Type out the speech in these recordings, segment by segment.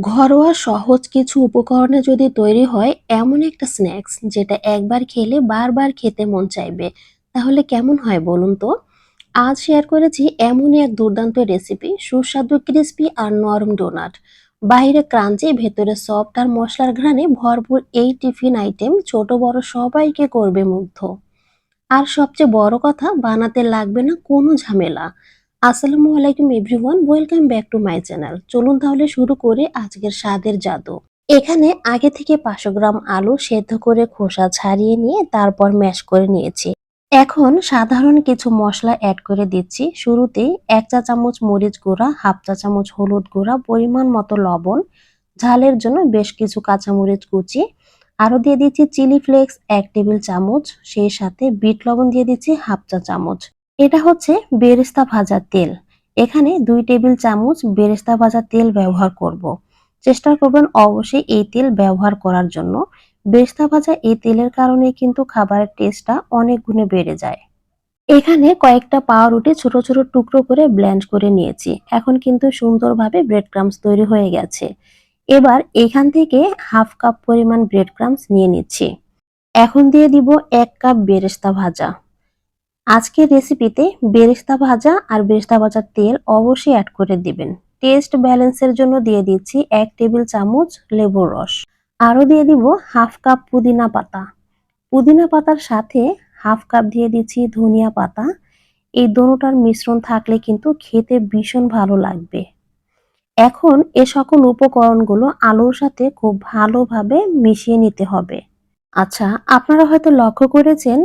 ঘরোয়া সহজ কিছু উপকরণে যদি তৈরি হয়, এমন একটা স্ন্যাক্স যেটা একবার খেলে বারবার খেতে মন চাইবে। তাহলে কেমন হয় বলুন তো? আজ শেয়ার করেছি এমনই এক দুর্দান্ত রেসিপি সুস্বাদু ক্রিস্পি আর নরম ডোনাট বাইরে ক্রাঞ্চি, ভেতরে সফট আর মশলার ঘ্রাণে ভরপুর এই টিফিন আইটেম ছোট, বড় সবাইকে করবে মুগ্ধ। আর সবচেয়ে বড় কথা, বানাতে লাগবে না কোনো ঝামেলা। আসসালামু আলাইকুম everyone, welcome back to my channel. চলুন তাহলে শুরু করে আজকের স্বাদের জাদু। এখানে আগে থেকে পাঁচশো গ্রাম আলু সেদ্ধ করে খোসা ছাড়িয়ে নিয়ে তারপর ম্যাশ করে নিয়েছি। এখন সাধারণ কিছু মশলা অ্যাড করে দিচ্ছি। শুরুতেই এক চা চামচ মরিচ গুঁড়া, হাফ চা চামচ হলুদ গুঁড়া, পরিমাণ মতো লবণ, ঝালের জন্য বেশ কিছু কাঁচামরিচ কুচি, আরও দিয়ে দিচ্ছি চিলি ফ্লেক্স এক টেবিল চামচ, সেই সাথে বিট লবণ দিয়ে দিচ্ছি হাফ চা চামচ। এটা হচ্ছে বেরেস্তা ভাজা তেল। এখানে দুই টেবিল চামচ বেরেস্তা ভাজা তেল ব্যবহার করব। চেষ্টা করবেন অবশ্যই এই তেল ব্যবহার করার জন্য। বেরেস্তা ভাজা এই তেলের কারণে কিন্তু খাবারের টেস্টটা অনেক গুণে বেড়ে যায়। এখানে কয়েকটা পাউরুটি ছোট ছোট টুকরো করে ব্লেন্ড করে নিয়েছি। এখন কিন্তু সুন্দরভাবে ব্রেড ক্রামস তৈরি হয়ে গেছে। এবার এখান থেকে হাফ কাপ পরিমাণ ব্রেড ক্রামস নিয়ে নিচ্ছি। এখন দিয়ে দিব এক কাপ বেরেস্তা ভাজা। আজকের রেসিপিতে বেরেস্তা ভাজা আর বেরেস্তা ভাজার তেল অবশ্যই অ্যাড করে দিবেন। টেস্ট ব্যালেন্সের জন্য দিয়ে দিচ্ছি এক টেবিল চামচ লেবুর রস। আরও দিয়ে দিব হাফ কাপ পুদিনা পাতা। পুদিনা পাতার সাথে হাফ কাপ দিয়ে দিচ্ছি ধনিয়া পাতা। এই দোনোটার মিশ্রণ থাকলে কিন্তু খেতে ভীষণ ভালো লাগবে। এখন এ সকল উপকরণগুলো আলুর সাথে খুব ভালোভাবে মিশিয়ে নিতে হবে। আচ্ছা আপনারা হয়তো লক্ষ্য করেছেন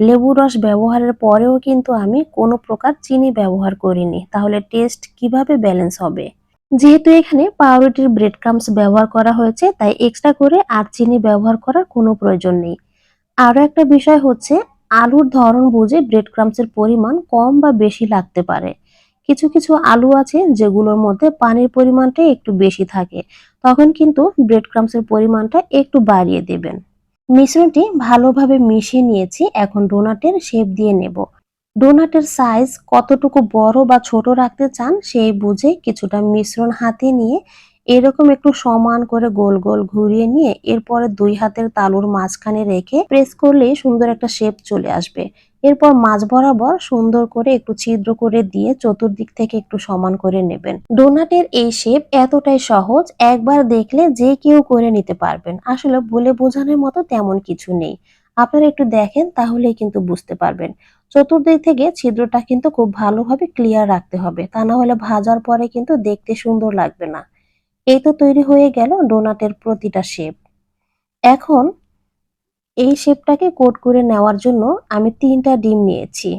লেবু রস ব্যবহারের পরেও কিন্তু আমি কোনো প্রকার চিনি ব্যবহার করিনি। তাহলে টেস্ট কীভাবে ব্যালেন্স হবে? যেহেতু এখানে পাউরুটির ব্রেড ক্রামস ব্যবহার করা হয়েছে, তাই এক্সট্রা করে আর চিনি ব্যবহার করার কোনো প্রয়োজন নেই। আরও একটা বিষয় হচ্ছে, আলুর ধরন বুঝে ব্রেড ক্রামসের পরিমাণ কম বা বেশি লাগতে পারে। কিছু কিছু আলু আছে যেগুলোর মধ্যে পানির পরিমাণটা একটু বেশি থাকে, তখন কিন্তু ব্রেড ক্রামসের পরিমাণটা একটু বাড়িয়ে দেবেন। মিশ্রণটি ভালোভাবে মিশিয়ে নিয়েছি। এখন ডোনাটের শেপ দিয়ে নেব। ডোনাটের সাইজ কতটুকু বড় বা ছোট রাখতে চান সেই বুঝে কিছুটা মিশ্রণ হাতে নিয়ে এরকম একটু সমান করে গোল গোল ঘুরিয়ে নিয়ে এরপরে দুই হাতের তালুর মাঝখানে রেখে প্রেস করলে সুন্দর একটা শেপ চলে আসবে। এরপর মাছ বরাবর সুন্দর করে একটু ছিদ্র করে দিয়ে চতুর্দিক থেকে একটু সমান করে নেবেন। ডোনাটের এই শেপ এতটাই সহজ, একবার দেখলে যে কেউ করে নিতে পারবেন। আসলে বলে বোঝানোর মতো তেমন কিছু নেই। আপনারা একটু দেখেন, তাহলেই কিন্তু বুঝতে পারবেন। চতুর্দিক থেকে ছিদ্রটা কিন্তু খুব ভালোভাবে ক্লিয়ার রাখতে হবে। তা না হলে ভাজার পরে কিন্তু দেখতে সুন্দর লাগবে না। এই তো তৈরি হয়ে গেল ডোনাটের প্রতিটা শেপ এখন এই শেপটাকে কোট করে নেওয়ার জন্য আমি তিনটা ডিম নিয়েছি।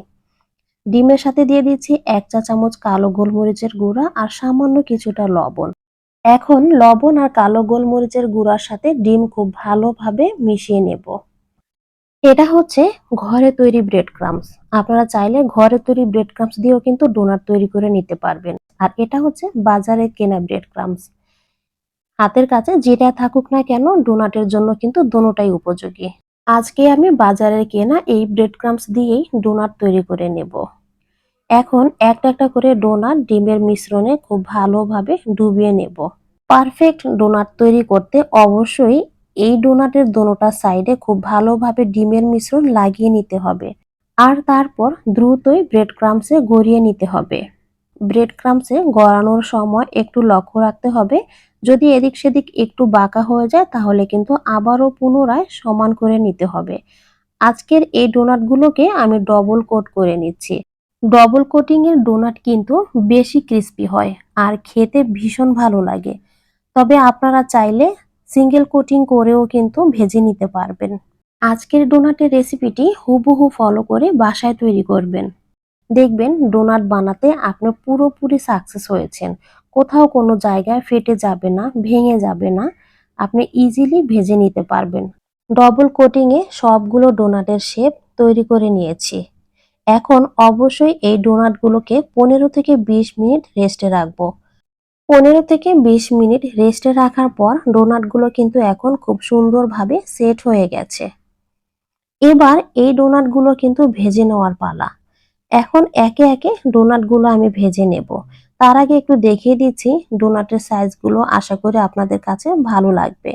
ডিমের সাথে দিয়ে দিচ্ছি এক চা চামচ কালো গোলমরিচের গুঁড়া আর সামান্য কিছুটা লবণ। এখন লবণ আর কালো গোলমরিচের গুঁড়ার সাথে ডিম খুব ভালোভাবে মিশিয়ে নেব। এটা হচ্ছে ঘরে তৈরি ব্রেড ক্রামস আপনারা চাইলে ঘরে তৈরি ব্রেড ক্রামস দিয়েও কিন্তু ডোনাট তৈরি করে নিতে পারবেন। আর এটা হচ্ছে বাজারে কেনা ব্রেড ক্রামস হাতের কাছে যেটা থাকুক না কেন ডোনাটের জন্য কিন্তু দোনোটাই উপযোগী। আজকে আমি বাজারে কেনা এই ব্রেড ক্রামস দিয়েই ডোনাট তৈরি করে নেব। এখন একটা একটা করে ডোনাট ডিমের মিশ্রণে খুব ভালোভাবে ডুবিয়ে নেব। পারফেক্ট ডোনাট তৈরি করতে অবশ্যই এই ডোনাটের দোনোটা সাইডে খুব ভালোভাবে ডিমের মিশ্রণ লাগিয়ে নিতে হবে। আর তারপর দ্রুতই ব্রেড ক্রামসে গড়িয়ে নিতে হবে। ব্রেড ক্রামসে গড়ানোর সময় একটু লক্ষ্য রাখতে হবে যদি এদিক সেদিক একটু বাঁকা হয়ে যায়, তাহলে কিন্তু আবারও পুনরায় সমান করে নিতে হবে। আজকের এই ডোনাটগুলোকে আমি ডবল কোট করে নিচ্ছি। ডবল কোটিং এর ডোনাট কিন্তু বেশি ক্রিস্পি হয় আর খেতে ভীষণ ভালো লাগে। তবে আপনারা চাইলে সিঙ্গেল কোটিং করেও কিন্তু ভেজে নিতে পারবেন। আজকের ডোনাটের রেসিপিটি হুবহু ফলো করে বাসায় তৈরি করবেন। দেখবেন ডোনাট বানাতে আপনি পুরোপুরি সাকসেস হয়েছেন। কোথাও কোনো জায়গায় ফেটে যাবে না, ভেঙে যাবে না, আপনি ইজিলি ভেজে নিতে পারবেন। ডবল কোটিংয়ে সবগুলো ডোনাটের শেপ তৈরি করে নিয়েছি। এখন অবশ্যই এই ডোনাটগুলোকে পনেরো থেকে বিশ মিনিট রেস্টে রাখব। পনেরো থেকে বিশ মিনিট রেস্টে রাখার পর ডোনাটগুলো কিন্তু এখন খুব সুন্দরভাবে সেট হয়ে গেছে। এবার এই ডোনাটগুলো কিন্তু ভেজে নেওয়ার পালা। এখন একে একে ডোনাটগুলো আমি ভেজে নেব। তার আগে একটু দেখিয়ে দিচ্ছি ডোনাটের সাইজগুলো আশা করি আপনাদের কাছে ভালো লাগবে।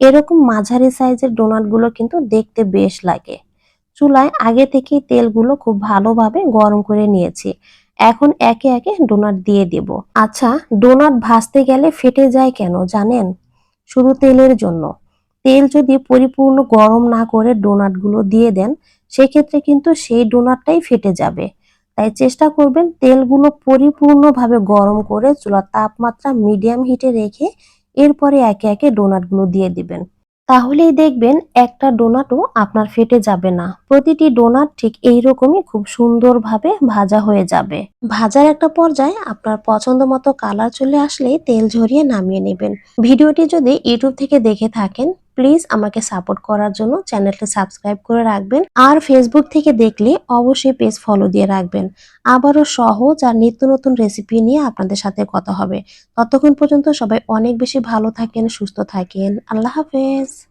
এরকম মাঝারি সাইজের ডোনাটগুলো কিন্তু দেখতে বেশ লাগে। চুলায় আগে থেকেই তেলগুলো খুব ভালোভাবে গরম করে নিয়েছি। এখন একে একে ডোনাট দিয়ে দেব। আচ্ছা ডোনাট ভাজতে গেলে ফেটে যায় কেন জানেন? শুধু তেলের জন্য। তেল যদি পরিপূর্ণ গরম না করে ডোনাটগুলো দিয়ে দেন সেক্ষেত্রে কিন্তু সেই ডোনাটটাই ফেটে যাবে। তাই চেষ্টা করবেন তেলগুলো পরিপূর্ণভাবে গরম করে চুলার তাপমাত্রা মিডিয়াম হিটে রেখে এরপরে একে একে ডোনাটগুলো দিয়ে দিবেন। তাহলেই দেখবেন একটা ডোনাটও আপনার ফেটে যাবে না। প্রতিটি ডোনাট ঠিক এইরকমই খুব সুন্দরভাবে ভাজা হয়ে যাবে। ভাজার একটা পর্যায়ে আপনার পছন্দ মতো কালার চলে আসলেই তেল ঝরিয়ে নামিয়ে নেবেন। ভিডিওটি যদি ইউটিউব থেকে দেখে থাকেন প্লিজ আমাকে সাপোর্ট করার জন্য চ্যানেলটি সাবস্ক্রাইব করে রাখবেন। আর ফেসবুক থেকে দেখলে অবশ্যই পেজ ফলো দিয়ে রাখবেন। আবারও সহজ আর নিত্য নতুন রেসিপি নিয়ে আপনাদের সাথে কথা হবে। ততক্ষণ পর্যন্ত সবাই অনেক বেশি ভালো থাকেন, সুস্থ থাকেন। আল্লাহ হাফেজ।